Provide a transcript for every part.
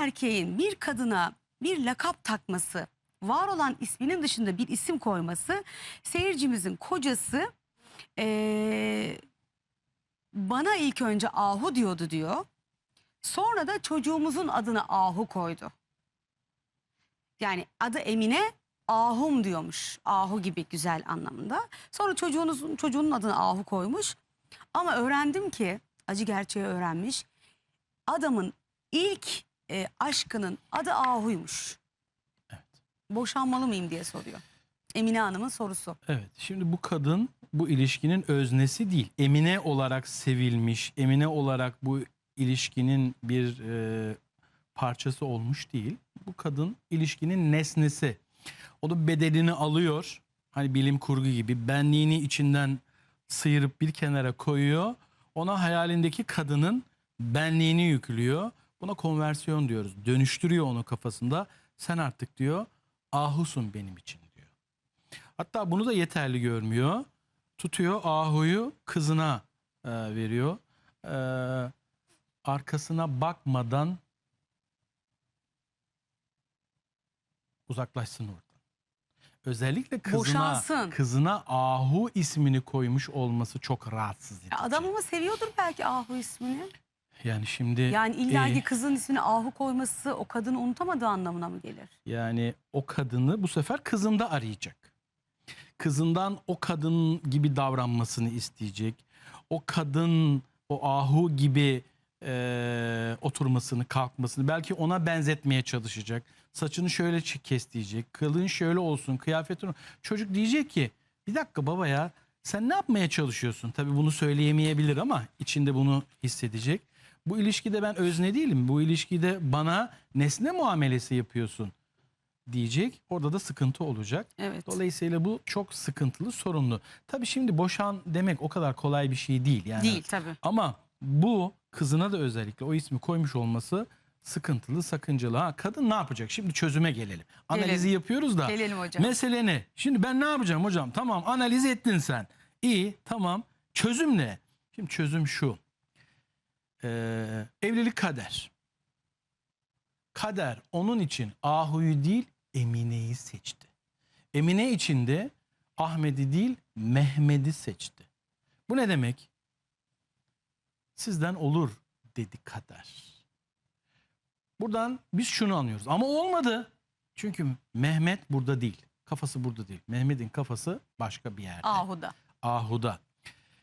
erkeğin bir kadına bir lakap takması, var olan isminin dışında bir isim koyması seyircimizin kocası eee, bana ilk önce Ahu diyordu diyor. Sonra da çocuğumuzun adını Ahu koydu. Yani adı Emine Ahum diyormuş. Ahu gibi güzel anlamında. Sonra çocuğunuzun çocuğunun adını Ahu koymuş. Ama öğrendim ki acı gerçeği öğrenmiş. Adamın ilk e, aşkının adı Ahu'ymuş. Evet. Boşanmalı mıyım diye soruyor. Emine Hanım'ın sorusu. Evet. Şimdi bu kadın bu ilişkinin öznesi değil. Emine olarak sevilmiş, Emine olarak bu ilişkinin bir e, parçası olmuş değil. Bu kadın ilişkinin nesnesi. O da bedelini alıyor. Hani bilim kurgu gibi benliğini içinden sıyırıp bir kenara koyuyor. Ona hayalindeki kadının benliğini yüklüyor. Buna konversiyon diyoruz. Dönüştürüyor onu kafasında. Sen artık diyor ahusun benim için diyor. Hatta bunu da yeterli görmüyor. Tutuyor Ahu'yu kızına e, veriyor. E, arkasına bakmadan uzaklaşsın oradan. Özellikle kızına Boşansın. kızına Ahu ismini koymuş olması çok rahatsız edici. Ya adam ama seviyordur belki Ahu ismini. Yani şimdi Yani illa ki e, kızın ismini Ahu koyması o kadını unutamadığı anlamına mı gelir? Yani o kadını bu sefer kızında arayacak. Kızından o kadın gibi davranmasını isteyecek. O kadın o ahu gibi e, oturmasını, kalkmasını belki ona benzetmeye çalışacak. Saçını şöyle kes diyecek. Kılın şöyle olsun, kıyafetin. Çocuk diyecek ki bir dakika baba ya sen ne yapmaya çalışıyorsun? Tabii bunu söyleyemeyebilir ama içinde bunu hissedecek. Bu ilişkide ben özne değilim. Bu ilişkide bana nesne muamelesi yapıyorsun diyecek. Orada da sıkıntı olacak. Evet. Dolayısıyla bu çok sıkıntılı, sorunlu. Tabii şimdi boşan demek o kadar kolay bir şey değil. Yani. Değil tabii. Ama bu kızına da özellikle o ismi koymuş olması sıkıntılı, sakıncalı. Ha, kadın ne yapacak? Şimdi çözüme gelelim. Analizi Gelelim. yapıyoruz da. Gelelim hocam. Mesele ne? Şimdi ben ne yapacağım hocam? Tamam analiz ettin sen. İyi tamam. Çözüm ne? Şimdi çözüm şu. Ee, evlilik kader. Kader onun için Ahu'yu değil Emine'yi seçti. Emine için de Ahmet'i değil Mehmet'i seçti. Bu ne demek? Sizden olur dedi kader. Buradan biz şunu anlıyoruz. Ama olmadı. Çünkü Mehmet burada değil. Kafası burada değil. Mehmet'in kafası başka bir yerde. Ahu'da. Ahu'da.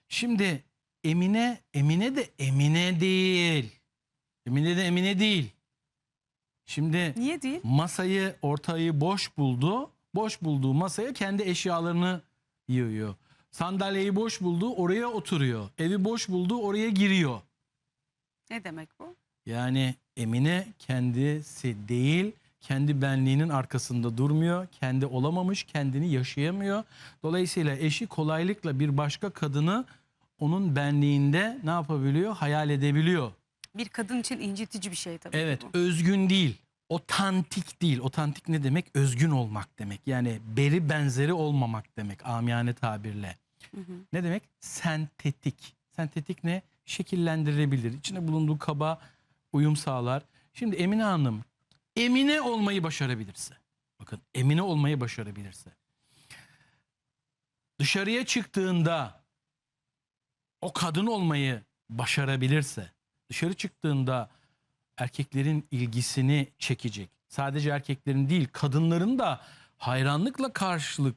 Şimdi Emine, Emine de Emine değil. Emine de Emine değil. Şimdi Niye değil? masayı, ortayı boş buldu. Boş bulduğu masaya kendi eşyalarını yığıyor. Sandalyeyi boş buldu, oraya oturuyor. Evi boş buldu, oraya giriyor. Ne demek bu? Yani Emine kendisi değil, kendi benliğinin arkasında durmuyor. Kendi olamamış, kendini yaşayamıyor. Dolayısıyla eşi kolaylıkla bir başka kadını onun benliğinde ne yapabiliyor? Hayal edebiliyor. Bir kadın için incitici bir şey tabii. Evet, bu. özgün değil. Otantik değil. Otantik ne demek? Özgün olmak demek. Yani beri benzeri olmamak demek amiyane tabirle. Hı hı. Ne demek? Sentetik. Sentetik ne? Şekillendirilebilir. İçine bulunduğu kaba uyum sağlar. Şimdi Emine Hanım Emine olmayı başarabilirse. Bakın Emine olmayı başarabilirse. Dışarıya çıktığında o kadın olmayı başarabilirse. Dışarı çıktığında erkeklerin ilgisini çekecek. Sadece erkeklerin değil kadınların da hayranlıkla karşılık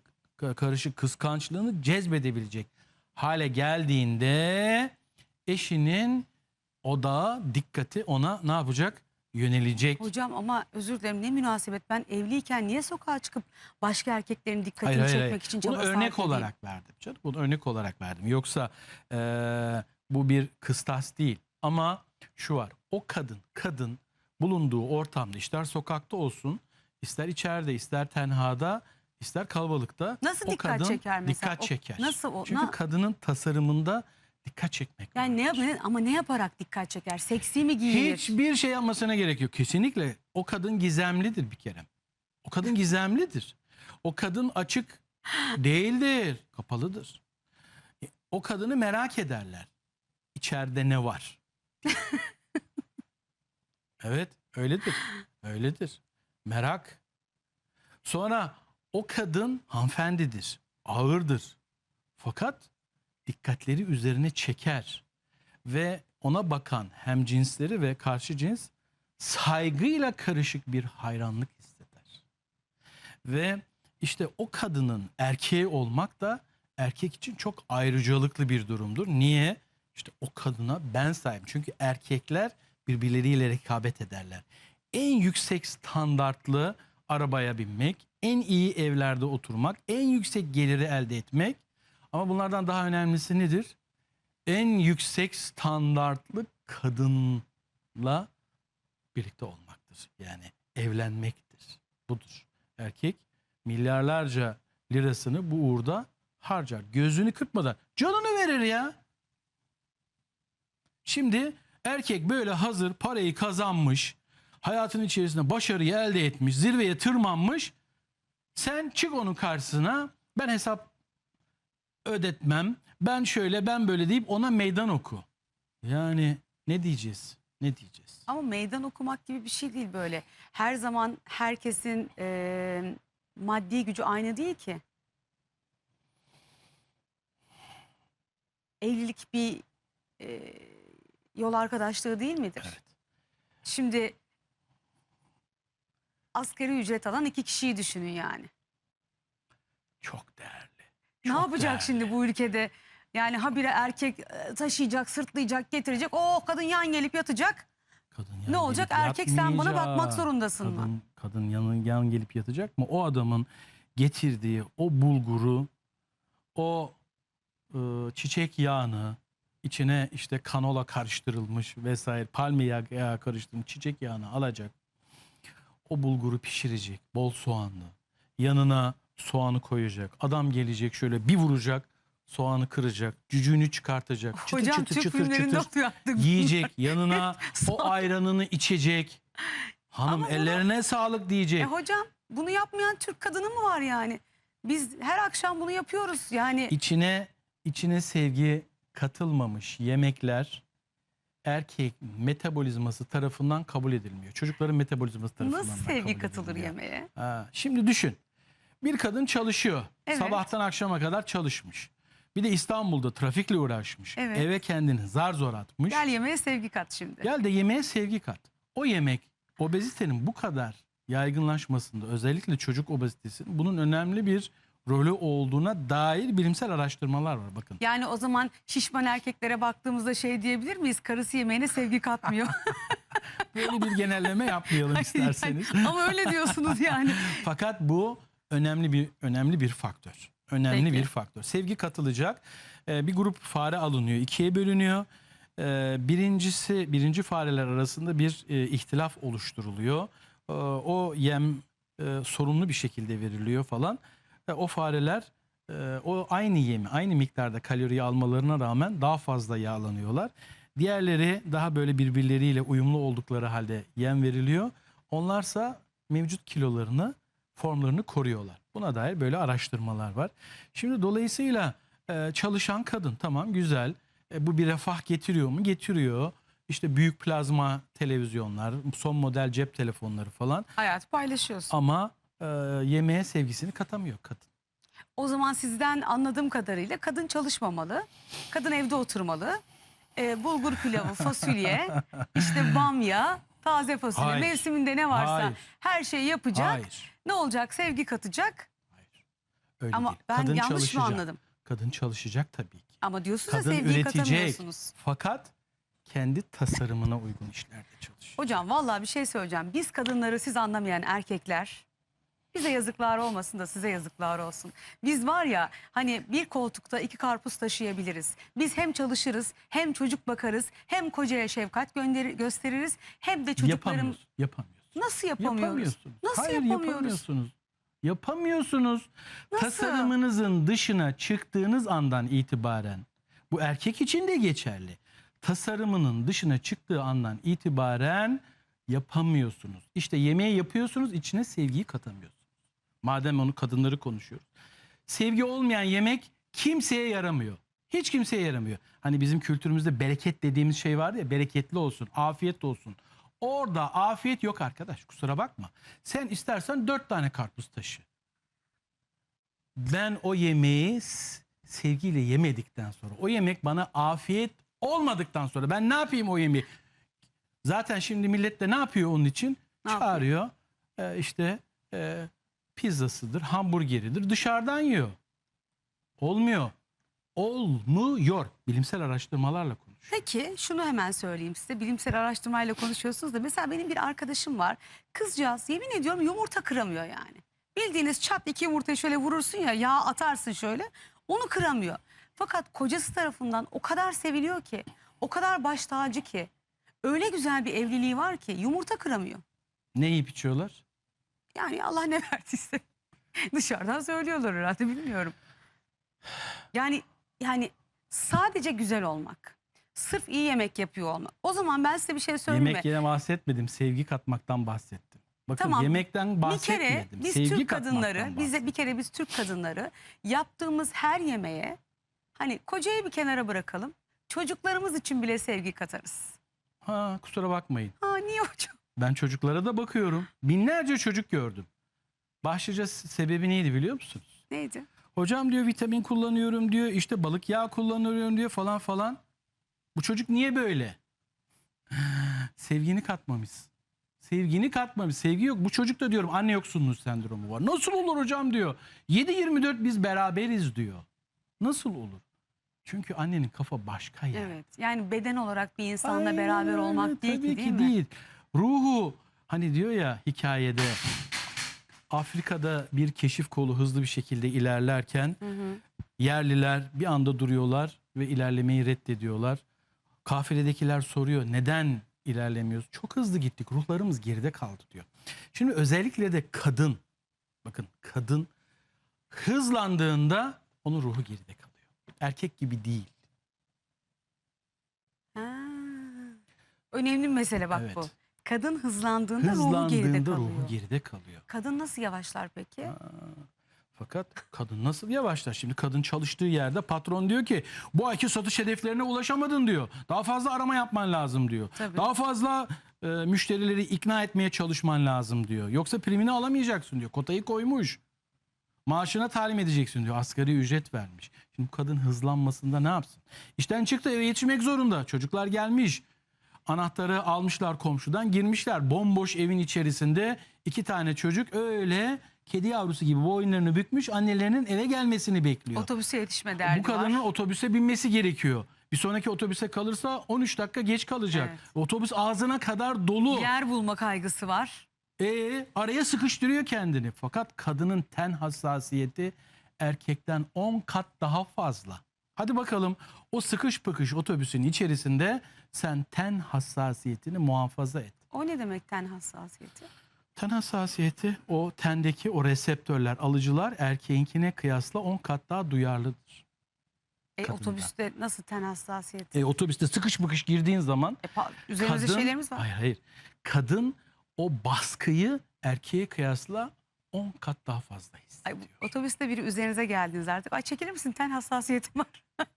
karışık kıskançlığını cezbedebilecek hale geldiğinde eşinin odağı dikkati ona ne yapacak? Yönelecek. Hocam ama özür dilerim ne münasebet ben evliyken niye sokağa çıkıp başka erkeklerin dikkatini Hayır, hayır, çekmek hayır. için Bunu çaba örnek sarf edeyim? olarak verdim canım. Bunu örnek olarak verdim. Yoksa eee, bu bir kıstas değil. Ama şu var. O kadın, kadın bulunduğu ortamda ister sokakta olsun, ister içeride, ister tenhada, ister kalabalıkta Nasıl o dikkat kadın çeker mesela? dikkat O- çeker. nasıl o- Çünkü na- kadının tasarımında dikkat çekmek Yani ne, vardır. yap- ama ne yaparak dikkat çeker? Seksi mi giyinir? Hiçbir şey yapmasına gerek yok. Kesinlikle o kadın gizemlidir bir kere. O kadın gizemlidir. O kadın açık değildir. Kapalıdır. E, O kadını merak ederler. İçeride ne var? Evet, öyledir. Öyledir. Merak. Sonra o kadın hanımefendidir, ağırdır. Fakat dikkatleri üzerine çeker ve ona bakan hem cinsleri ve karşı cins saygıyla karışık bir hayranlık hisseder. Ve işte o kadının erkeği olmak da erkek için çok ayrıcalıklı bir durumdur. Niye? İşte o kadına ben sahibim. Çünkü erkekler birbirleriyle rekabet ederler. En yüksek standartlı arabaya binmek, en iyi evlerde oturmak, en yüksek geliri elde etmek. Ama bunlardan daha önemlisi nedir? En yüksek standartlı kadınla birlikte olmaktır. Yani evlenmektir. Budur. Erkek milyarlarca lirasını bu uğurda harcar. Gözünü kırpmadan canını verir ya. Şimdi erkek böyle hazır parayı kazanmış, hayatın içerisinde başarıyı elde etmiş, zirveye tırmanmış. Sen çık onun karşısına ben hesap ödetmem, ben şöyle ben böyle deyip ona meydan oku. Yani ne diyeceğiz? Ne diyeceğiz? Ama meydan okumak gibi bir şey değil böyle. Her zaman herkesin e, maddi gücü aynı değil ki. Evlilik bir e, yol arkadaşlığı değil midir? Evet. Şimdi asgari ücret alan iki kişiyi düşünün yani. Çok değerli. Ne yapacak şimdi bu ülkede? Yani habire erkek e, taşıyacak, sırtlayacak, getirecek. O kadın yan gelip yatacak. Kadın Ne yan olacak? gelip Erkek sen bana bakmak zorundasın mı? kadın, Kadın yan, yan gelip yatacak mı? O adamın getirdiği o bulguru, o ı, çiçek yağını, içine işte kanola karıştırılmış vesaire palmiye yağı karıştırılmış çiçek yağını alacak. O bulguru pişirecek bol soğanlı. Yanına soğanı koyacak. Adam gelecek şöyle bir vuracak. Soğanı kıracak. Cücüğünü çıkartacak. Çıtır Hocam çıtır çıtır çıtır artık. yiyecek. Yanına o ayranını içecek. Hanım Ama bunu- ellerine sağlık diyecek. E hocam bunu yapmayan Türk kadını mı var yani? Biz her akşam bunu yapıyoruz. Yani İçine içine sevgi katılmamış yemekler erkek metabolizması tarafından kabul edilmiyor. Çocukların metabolizması tarafından nasıl sevgi katılır edilmiyor. yemeğe? Ha, şimdi düşün. Bir kadın çalışıyor. Evet. Sabahtan akşama kadar çalışmış. Bir de İstanbul'da trafikle uğraşmış. Evet. Eve kendini zar zor atmış. Gel yemeğe sevgi kat şimdi. Gel de yemeğe sevgi kat. O yemek obezitenin bu kadar yaygınlaşmasında özellikle çocuk obezitesinin bunun önemli bir rolü olduğuna dair bilimsel araştırmalar var bakın. Yani o zaman şişman erkeklere baktığımızda şey diyebilir miyiz? Karısı yemeğine sevgi katmıyor. Böyle bir genelleme yapmayalım isterseniz. Ama öyle diyorsunuz yani. Fakat bu önemli bir önemli bir faktör. Önemli Peki. bir faktör. Sevgi katılacak. Ee, bir grup fare alınıyor, ikiye bölünüyor. Ee, birincisi birinci fareler arasında bir e, ihtilaf oluşturuluyor. Ee, o yem e, sorumlu bir şekilde veriliyor falan. E, o fareler e, o aynı yemi, aynı miktarda kaloriyi almalarına rağmen daha fazla yağlanıyorlar. Diğerleri daha böyle birbirleriyle uyumlu oldukları halde yem veriliyor. Onlarsa mevcut kilolarını, formlarını koruyorlar. Buna dair böyle araştırmalar var. Şimdi dolayısıyla e, çalışan kadın tamam güzel. E, bu bir refah getiriyor mu? Getiriyor. İşte büyük plazma televizyonlar, son model cep telefonları falan. Hayat paylaşıyorsun. Ama e, yemeğe sevgisini katamıyor kadın. O zaman sizden anladığım kadarıyla kadın çalışmamalı. Kadın evde oturmalı. Ee, bulgur pilavı, fasulye, işte bamya, taze fasulye, Hayır. mevsiminde ne varsa Hayır. her şeyi yapacak. Hayır. Ne olacak? Sevgi katacak. Hayır. Öyle Ama değil. ben Kadın yanlış mı çalışacak. anladım? Kadın çalışacak tabii ki. Ama diyorsunuz ya Kadın sevgiyi üretecek. katamıyorsunuz. Fakat kendi tasarımına uygun işlerde çalışıyor. Hocam vallahi bir şey söyleyeceğim. Biz kadınları siz anlamayan erkekler bize yazıklar olmasın da size yazıklar olsun. Biz var ya hani bir koltukta iki karpuz taşıyabiliriz. Biz hem çalışırız hem çocuk bakarız hem kocaya şefkat gösteririz hem de çocuklarım Yapamıyorsun. Yapamıyorsun. Nasıl yapamıyoruz? Yapamıyorsunuz. Nasıl Hayır, yapamıyoruz? yapamıyorsunuz. Yapamıyorsunuz. Nasıl? Tasarımınızın dışına çıktığınız andan itibaren bu erkek için de geçerli. Tasarımının dışına çıktığı andan itibaren yapamıyorsunuz. İşte yemeği yapıyorsunuz içine sevgiyi katamıyorsunuz. Madem onu kadınları konuşuyoruz. Sevgi olmayan yemek kimseye yaramıyor. Hiç kimseye yaramıyor. Hani bizim kültürümüzde bereket dediğimiz şey var ya bereketli olsun, afiyet olsun. Orada afiyet yok arkadaş kusura bakma. Sen istersen dört tane karpuz taşı. Ben o yemeği sevgiyle yemedikten sonra, o yemek bana afiyet olmadıktan sonra ben ne yapayım o yemeği? Zaten şimdi millet de ne yapıyor onun için? Ne? Çağırıyor. Ee, işte e, pizzasıdır, hamburgeridir dışarıdan yiyor. Olmuyor. Olmuyor. Bilimsel araştırmalarla konuş. Peki şunu hemen söyleyeyim size. Bilimsel araştırmayla konuşuyorsunuz da mesela benim bir arkadaşım var. Kızcağız yemin ediyorum yumurta kıramıyor yani. Bildiğiniz çat iki yumurtayı şöyle vurursun ya yağ atarsın şöyle. Onu kıramıyor. Fakat kocası tarafından o kadar seviliyor ki, o kadar baş tacı ki, öyle güzel bir evliliği var ki yumurta kıramıyor. Ne yiyip içiyorlar? Yani Allah ne verdiyse dışarıdan söylüyorlar herhalde bilmiyorum. Yani yani sadece güzel olmak. Sırf iyi yemek yapıyor olmak. O zaman ben size bir şey söyleyeyim Yemek mi? yine bahsetmedim. Sevgi katmaktan bahsettim. Bakın Tamam. yemekten Bir bahsetmedim. kere biz Sevgi Türk katmaktan kadınları, bize bahsettim. bir kere biz Türk kadınları yaptığımız her yemeğe hani kocayı bir kenara bırakalım. Çocuklarımız için bile sevgi katarız. Ha, kusura bakmayın. Ha niye hocam? Ben çocuklara da bakıyorum. Binlerce çocuk gördüm. Başlıca s- sebebi neydi biliyor musunuz? Neydi? Hocam diyor vitamin kullanıyorum diyor. işte balık yağı kullanıyorum diyor falan falan. Bu çocuk niye böyle? Sevgini katmamış. Sevgini katmamış. Sevgi yok. Bu çocukta diyorum anne yoksunluğu sendromu var. Nasıl olur hocam diyor. 7-24 biz beraberiz diyor. Nasıl olur? Çünkü annenin kafa başka ya. Evet. Yani beden olarak bir insanla Aynen beraber olmak değil Tabii ki ki değil mi? değil. Ruhu hani diyor ya hikayede Afrika'da bir keşif kolu hızlı bir şekilde ilerlerken Hı hı. yerliler bir anda duruyorlar ve ilerlemeyi reddediyorlar. Kafiledekiler soruyor neden ilerlemiyoruz? Çok hızlı gittik ruhlarımız geride kaldı diyor. Şimdi özellikle de kadın bakın kadın hızlandığında onun ruhu geride kalıyor. Erkek gibi değil. Ha. Önemli bir mesele bak Evet. bu. Kadın hızlandığında, ruhu geride Hızlandığında kalıyor. ruhu geride kalıyor. Kadın nasıl yavaşlar peki? Fakat kadın nasıl yavaşlar? Şimdi kadın çalıştığı yerde patron diyor ki bu ayki satış hedeflerine ulaşamadın diyor. Daha fazla arama yapman lazım diyor. Tabii. Daha fazla e, müşterileri ikna etmeye çalışman lazım diyor. Yoksa primini alamayacaksın diyor. Kotayı koymuş. Maaşına talim edeceksin diyor. Asgari ücret vermiş. Şimdi bu kadın hızlanmasında ne yapsın? İşten çıktı eve yetişmek zorunda. Çocuklar gelmiş. Anahtarı almışlar komşudan girmişler. Bomboş evin içerisinde iki tane çocuk öyle kedi yavrusu gibi boyunlarını bükmüş annelerinin eve gelmesini bekliyor. Otobüse yetişme derdi Bu kadının var. otobüse binmesi gerekiyor. Bir sonraki otobüse kalırsa 13 dakika geç kalacak. Evet. Otobüs ağzına kadar dolu. Yer bulma kaygısı var. E araya sıkıştırıyor kendini. Fakat kadının ten hassasiyeti erkekten 10 kat daha fazla. Hadi bakalım o sıkış pıkış otobüsün içerisinde sen ten hassasiyetini muhafaza et. O ne demek ten hassasiyeti? Ten hassasiyeti o tendeki o reseptörler, alıcılar erkeğinkine kıyasla 10 kat daha duyarlıdır. E, otobüste nasıl ten hassasiyeti? E, otobüste sıkış pıkış girdiğin zaman E, üzerimizde kadın, şeylerimiz var. Hayır hayır. Kadın o baskıyı erkeğe kıyasla 10 kat daha fazla Ay, hissediyor. bu- otobüste biri üzerinize geldiniz artık. Ay çekilir misin ten hassasiyetim var. Yani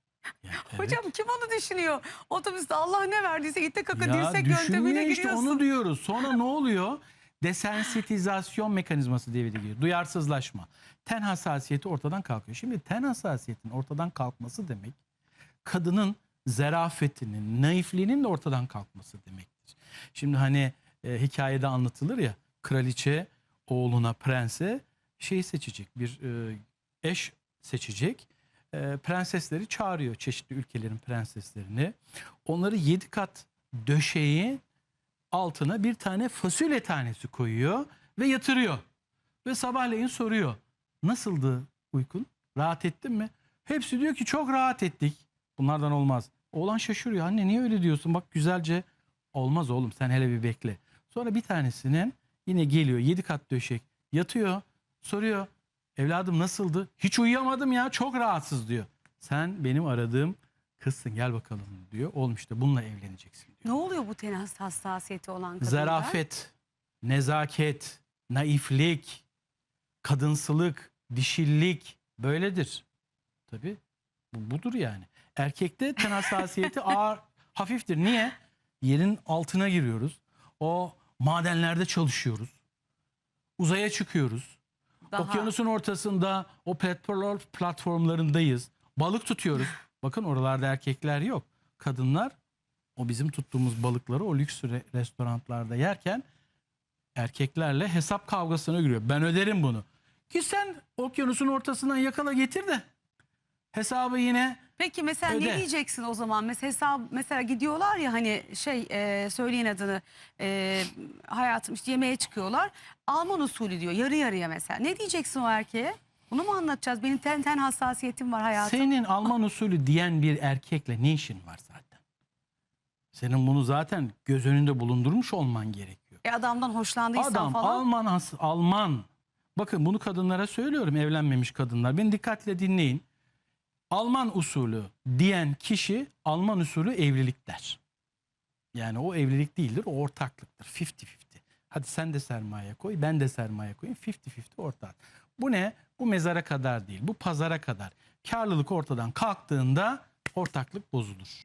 evet. Hocam kim onu düşünüyor? Otobüste Allah ne verdiyse itte kaka ya dirsek yöntemine işte giriyorsun. onu diyoruz. Sonra ne oluyor? Desensitizasyon mekanizması devreye giriyor. Duyarsızlaşma. Ten hassasiyeti ortadan kalkıyor. Şimdi ten hassasiyetinin ortadan kalkması demek kadının zerafetinin, naifliğinin de ortadan kalkması demektir. Şimdi hani e, hikayede anlatılır ya kraliçe oğluna prense şey seçecek bir e, eş seçecek. E, prensesleri çağırıyor çeşitli ülkelerin prenseslerini. Onları yedi kat döşeği altına bir tane fasulye tanesi koyuyor ve yatırıyor. Ve sabahleyin soruyor. Nasıldı uykun? Rahat ettin mi? Hepsi diyor ki çok rahat ettik. Bunlardan olmaz. Oğlan şaşırıyor. Anne niye öyle diyorsun? Bak güzelce olmaz oğlum sen hele bir bekle. Sonra bir tanesinin yine geliyor yedi kat döşek yatıyor soruyor. Evladım nasıldı? Hiç uyuyamadım ya çok rahatsız diyor. Sen benim aradığım kızsın gel bakalım diyor. Oğlum işte bununla evleneceksin diyor. Ne oluyor bu ten has- hassasiyeti olan kadında? Zarafet, nezaket, naiflik, kadınsılık, dişillik böyledir. Tabii bu budur yani. Erkekte ten hassasiyeti ağır, hafiftir. Niye? Yerin altına giriyoruz. O madenlerde çalışıyoruz. Uzaya çıkıyoruz. Daha Okyanusun ortasında o petrol platformlarındayız. Balık tutuyoruz. Bakın oralarda erkekler yok. Kadınlar o bizim tuttuğumuz balıkları o lüks re- restoranlarda yerken erkeklerle hesap kavgasına giriyor. Ben öderim bunu. Ki sen okyanusun ortasından yakala getir de hesabı yine Peki mesela Öde. ne diyeceksin o zaman? Mesela hesap, mesela gidiyorlar ya hani şey e, söyleyin adını e, hayatım işte yemeğe çıkıyorlar. Alman usulü diyor yarı yarıya mesela. Ne diyeceksin o erkeğe? Bunu mu anlatacağız? Benim ten ten hassasiyetim var hayatım. senin Alman usulü diyen bir erkekle ne işin var zaten? Senin bunu zaten göz önünde bulundurmuş olman gerekiyor. E adamdan hoşlandıysan Adam falan. Alman as- Alman. Bakın bunu kadınlara söylüyorum evlenmemiş kadınlar. Beni dikkatle dinleyin. Alman usulü diyen kişi Alman usulü evlilik der. Yani o evlilik değildir, o ortaklıktır. 50-50. Hadi sen de sermaye koy, ben de sermaye koyayım. 50-50 ortak. Bu ne? Bu mezara kadar değil, bu pazara kadar. Karlılık ortadan kalktığında ortaklık bozulur.